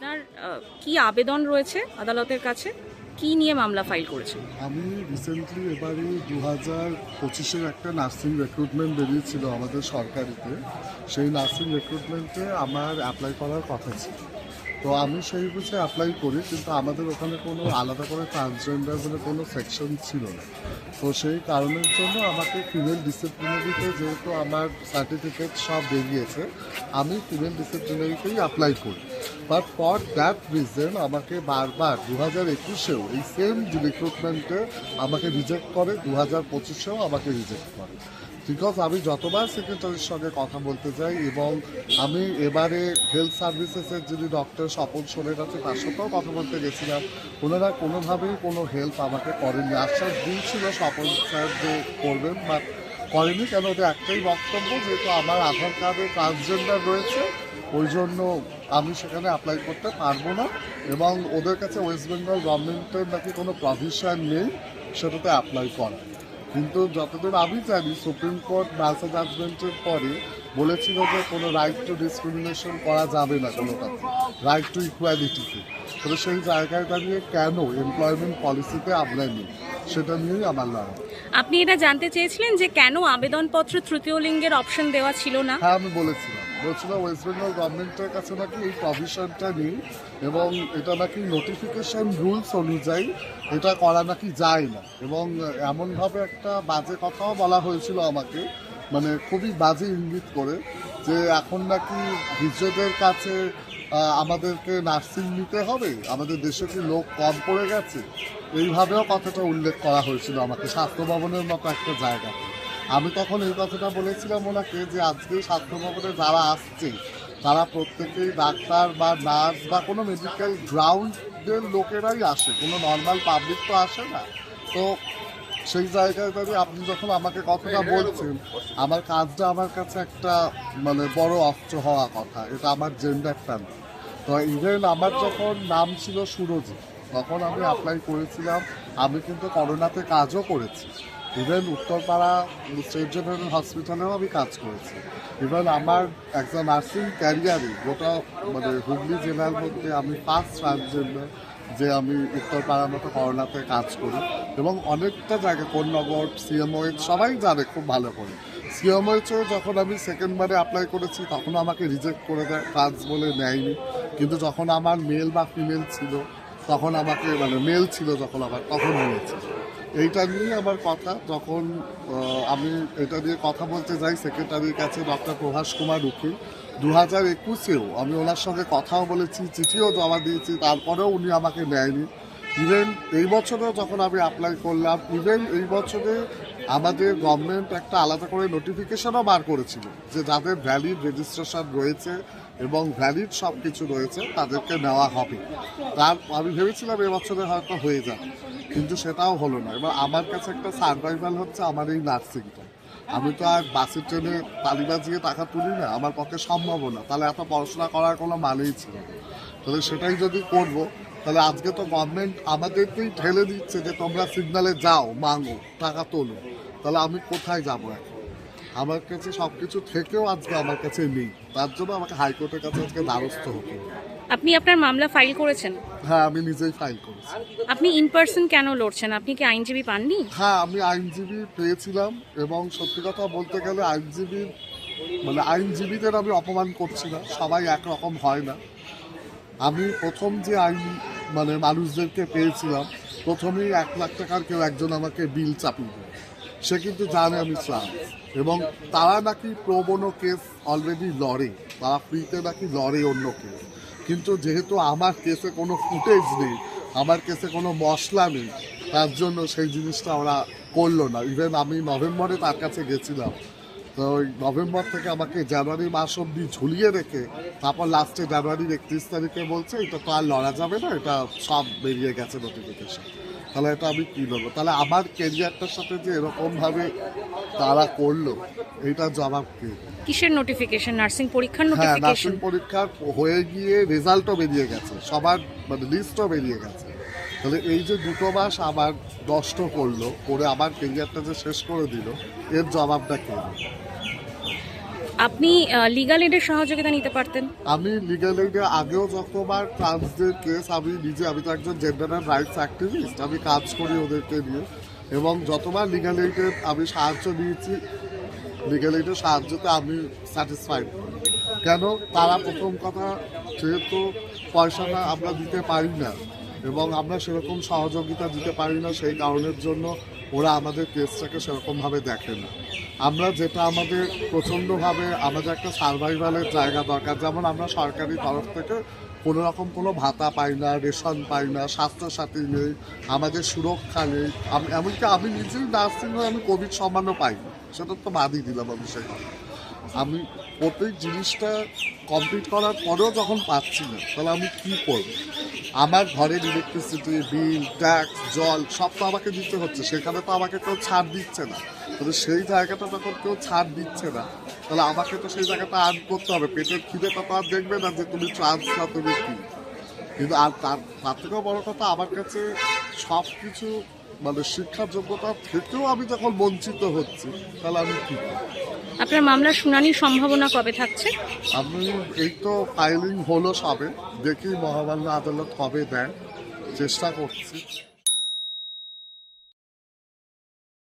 আপনার কি আবেদন রয়েছে আদালতের কাছে? কি নিয়ে মামলা ফাইল করেছেন? আমি রিসেন্টলি এবারে দু হাজার পঁচিশের একটা নার্সিং রিক্রুটমেন্ট বেরিয়েছিল আমাদের সরকারিতে। সেই নার্সিং রিক্রুটমেন্টে আমার অ্যাপ্লাই করার কথা ছিল। তো আমি সেই বুঝে অ্যাপ্লাই করি, কিন্তু আমাদের ওখানে কোনো আলাদা করে ট্রান্সজেন্ডার বলে কোনো সেকশন ছিল না। তো সেই কারণের জন্য আমাকে ফিমেল ডিসিপ্লিনারিতে যেহেতু আমার সার্টিফিকেট সব বেরিয়েছে, আমি ফিমেল ডিসিপ্লিনারিতেই অ্যাপ্লাই করি। বাট ফর দ্যাট রিজন আমাকে বারবার দু হাজার একুশেও এই সেম রিক্রুটমেন্টে আমাকে রিজেক্ট করে দু হাজার পঁচিশেও আমাকে রিজেক্ট করে। বিকজ আমি যতবার সেক্রেটারির সঙ্গে কথা বলতে যাই এবং আমি এবারে হেলথ সার্ভিসেসের যিনি ডক্টর স্বপন সোরেন আছে, তার সাথেও কথা বলতে গেছিলাম। ওনারা কোনোভাবেই কোনো হেল্প আমাকে করেননি। আশ্বাস দিয়েছিল স্বপন স্যার যে করবেন বাট করেনি কেন? ওদের একটাই বক্তব্য, যেহেতু আমার আধার কার্ডে ট্রান্সজেন্ডার রয়েছে, ওই জন্য আমি সেখানে অ্যাপ্লাই করতে পারব না এবং ওদের কাছে ওয়েস্ট বেঙ্গল গভর্নমেন্টের নাকি কোনো প্রভিশন নেই, সেটাতে অ্যাপ্লাই করা। কিন্তু যতদূর আমি জানি সুপ্রিম কোর্ট ম্যালসা জাজমেন্টের পরে বলেছিল যে কোনো রাইট টু ডিসক্রিমিনেশন করা যাবে না কোনোটাতে রাইট টু ইকুয়ালিটিতে তবে সেই জায়গায় দাঁড়িয়ে কেন এমপ্লয়মেন্ট পলিসিতে আমরা নেই সেটা নিয়েই আমার লাভ আপনি এটা জানতে চেয়েছিলেন যে কেন আবেদনপত্র তৃতীয় লিঙ্গের অপশন দেওয়া ছিল না? হ্যাঁ আমি বলেছিলাম। বলছিলাম ওয়েস্ট বেঙ্গল গভর্নমেন্টের কাছে নাকি এই প্রভিশনটা নেই এবং এটা নাকি নোটিফিকেশন রুলস অনুযায়ী এটা করা নাকি যায় না। এবং এমনভাবে একটা বাজে কথাও বলা হয়েছিল আমাকে মানে খুবই বাজে ইঙ্গিত করে যে এখন নাকি বিজেদের কাছে আমাদেরকে নার্সিং নিতে হবে, আমাদের দেশে কি লোক কম পড়ে গেছে? এইভাবেও কথাটা উল্লেখ করা হয়েছিল আমাকে, স্বাস্থ্য ভবনের মতো একটা জায়গাতে আমি তখন এই কথাটা বলেছিলাম ওনাকে যে আজকে স্বাস্থ্য ভবনে যারা আসছে, তারা প্রত্যেকেই ডাক্তার বা নার্স বা কোনো মেডিকেল গ্রাউন্ডের লোকেরাই আসে, কোনো নর্মাল পাবলিক তো আসে না। তো সেই জায়গায় আপনি যখন আমাকে কথাটা বলছেন, আমার কাজটা আমার কাছে একটা মানে বড় অস্ত্র হওয়া কথা। এটা আমার জেন্ডার না। তো ইভেন আমার যখন নাম ছিল সুরজি, তখন আমি অ্যাপ্লাই করেছিলাম। আমি কিন্তু করোনাতে কাজও করেছি। ইভেন উত্তরপাড়া স্টেট জেনারেল হসপিটালেও আমি কাজ করেছি। ইভেন আমার একটা নার্সিং ক্যারিয়ারে গোটা মানে হুগলি জেলার মধ্যে আমি ফার্স্ট ট্রান্সজেন্ডার যে আমি উত্তরপাড়ার মতো করোনাতে কাজ করি। এবং অনেকটা জায়গা, কোন্নগর সিএমওএইচ সবাই জানে খুব ভালো করে। সিএমওএইচও যখন আমি সেকেন্ডবারে অ্যাপ্লাই করেছি, তখন আমাকে রিজেক্ট করে দেয়, কাজ বলে নেয়নি। কিন্তু যখন আমার মেল বা ফিমেল ছিল, তখন আমাকে মানে মেল ছিল যখন আমার, তখন নিয়েছে এইটা নিয়েই আমার কথা, যখন আমি এটা নিয়ে কথা বলতে যাই সেক্রেটারির কাছে ডক্টর প্রভাস কুমার উকিল। দু হাজার একুশেও আমি ওনার সঙ্গে কথাও বলেছি, চিঠিও জমা দিয়েছি, তারপরেও উনি আমাকে নেয়নি ইভেন এই বছরেও যখন আমি অ্যাপ্লাই করলাম ইভেন এই বছরে আমাদের গভর্নমেন্ট একটা আলাদা করে নোটিফিকেশনও বার করেছিল যে যাদের ভ্যালিড রেজিস্ট্রেশন রয়েছে এবং ভ্যালিড সব কিছু রয়েছে, তাদেরকে নেওয়া হবে। তার, আমি ভেবেছিলাম এবছরে হয়তো হয়ে যাবে, কিন্তু সেটাও হলো না। এবার আমার কাছে একটা সার্ভাইভাল হচ্ছে আমার এই নার্সিংটা আমি তো আর বাসের ট্রেনে তালি বাজিয়ে টাকা তুলি না, আমার পক্ষে সম্ভব না। তাহলে এত পড়াশোনা করার কোনো মানেই ছিল তাহলে সেটাই যদি করব, তাহলে আজকে তো গভর্নমেন্ট আমাদেরকেই ঠেলে দিচ্ছে যে তোমরা সিগনালে যাও মাঙো টাকা তোলো। তাহলে আমি কোথায় যাব এখন? আমার কাছে সব কিছু থেকেও আজকে আমার কাছে নেই। তার জন্য আমাকে হাইকোর্টের কাছে আজকে দ্বারস্থ হতে। আপনি আপনার মামলা ফাইল করেছেন? হ্যাঁ আমি নিজেই ফাইল করেছি। আপনি ইন পার্সন কেন লড়ছেন? আপনি কি আইনজীবী পাননি? হ্যাঁ আমি আইনজীবী পেয়েছিলাম এবং সত্যি কথা বলতে গেলে আইনজীবী মানে আইনজীবীদের আমি অপমান করছি না সবাই একরকম হয় না। আমি প্রথম যে আইন মানে মানুষদেরকে পেয়েছিলাম প্রথমেই এক লাখ টাকার কেউ একজন আমাকে বিল চাপিয়ে দেয় সে কিন্তু জানে আমি ট্রান্স এবং তারা নাকি প্রবণ কেস অলরেডি লড়ে। তারা ফ্রিতে নাকি লড়ে অন্য কেস কিন্তু যেহেতু আমার কেসে কোনো ফুটেজ নেই, আমার কেসে কোনো মশলা নেই, তার জন্য সেই জিনিসটা ওরা করল না। ইভেন আমি নভেম্বরে তার কাছে গেছিলাম। তো ওই নভেম্বর থেকে আমাকে জানুয়ারি মাস অব্দি ঝুলিয়ে রেখে, তারপর লাস্টে জানুয়ারির একত্রিশ তারিখে বলছে, এটা তো আর লড়া যাবে না, এটা সব বেরিয়ে গেছে নোটিফিকেশন তাহলে এটা আমি কী বলব? তাহলে আমার কেরিয়ারটার সাথে যে এরকমভাবে তারা করল এইটার জবাব কে কিসের নোটিফিকেশন নার্সিং পরীক্ষার হ্যাঁ নোটিফিকেশন নার্সিং পরীক্ষার হয়ে গিয়ে রেজাল্টও বেরিয়ে গেছে সবার মানে লিস্টও বেরিয়ে গেছে। তাহলে এই যে দুটো মাস আবার নষ্ট করল করে আমার কেরিয়ারটা যে শেষ করে দিল এর জবাবটা কে দেবে? আপনি লিগাল এডের সহযোগিতা নিতে পারতেন? আমি লিগাল এইডে আগেও যতবার ট্রান্সদের কেস আমি নিজে, আমি তো একজন জেন্ডার রাইটস অ্যাক্টিভিস্ট আমি কাজ করি ওদেরকে নিয়ে। এবং যতবার লিগাল এইডের আমি সাহায্য নিয়েছি লিগাল এইডের সাহায্যতে আমি স্যাটিসফাইড কেন? তারা প্রথম কথা, যেহেতু পয়সাটা আমরা দিতে পারি না, এবং আমরা সেরকম সহযোগিতা দিতে পারি না সেই কারণের জন্য ওরা আমাদের কেসটাকে সেরকমভাবে দেখে না। আমরা যেটা আমাদের প্রচণ্ডভাবে, আমাদের একটা সার্ভাইভালের জায়গা দরকার। যেমন আমরা সরকারি তরফ থেকে কোনো রকম কোনো ভাতা পাই না, রেশন পাই না, স্বাস্থ্যসাথী নেই, আমাদের সুরক্ষা নেই। এমনকি আমি নিজেই নার্সিং হয়ে আমি কোভিড সম্মানও পাইনি। সেটা তো বাদই দিলাম আমি সেই। আমি প্রত্যেক জিনিসটা কমপ্লিট করার পরেও যখন পাচ্ছি না, তাহলে আমি কি করব? আমার ঘরের ইলেকট্রিসিটি বিল ট্যাক্স জল, সব তো আমাকে দিতে হচ্ছে, সেখানে তো আমাকে কেউ ছাড় দিচ্ছে না। তাহলে সেই জায়গাটা যখন কেউ ছাড় দিচ্ছে না, তাহলে আমাকে তো সেই জায়গাটা আর্ন করতে হবে। পেটের খিদেটা তো আর দেখবে না যে তুমি ট্রান্স না তুমি কি। কিন্তু আর তার তার থেকেও বড় কথা, আমার কাছে সব কিছু মানে শিক্ষার যোগ্যতা থেকেও আমি যখন বঞ্চিত হচ্ছি, তাহলে আমি কি? আপনার মামলার শুনানির সম্ভাবনা কবে থাকছে? আমি এই তো ফাইলিং হলো সবে। দেখি মহামান্য আদালত কবে দেন। চেষ্টা করছি।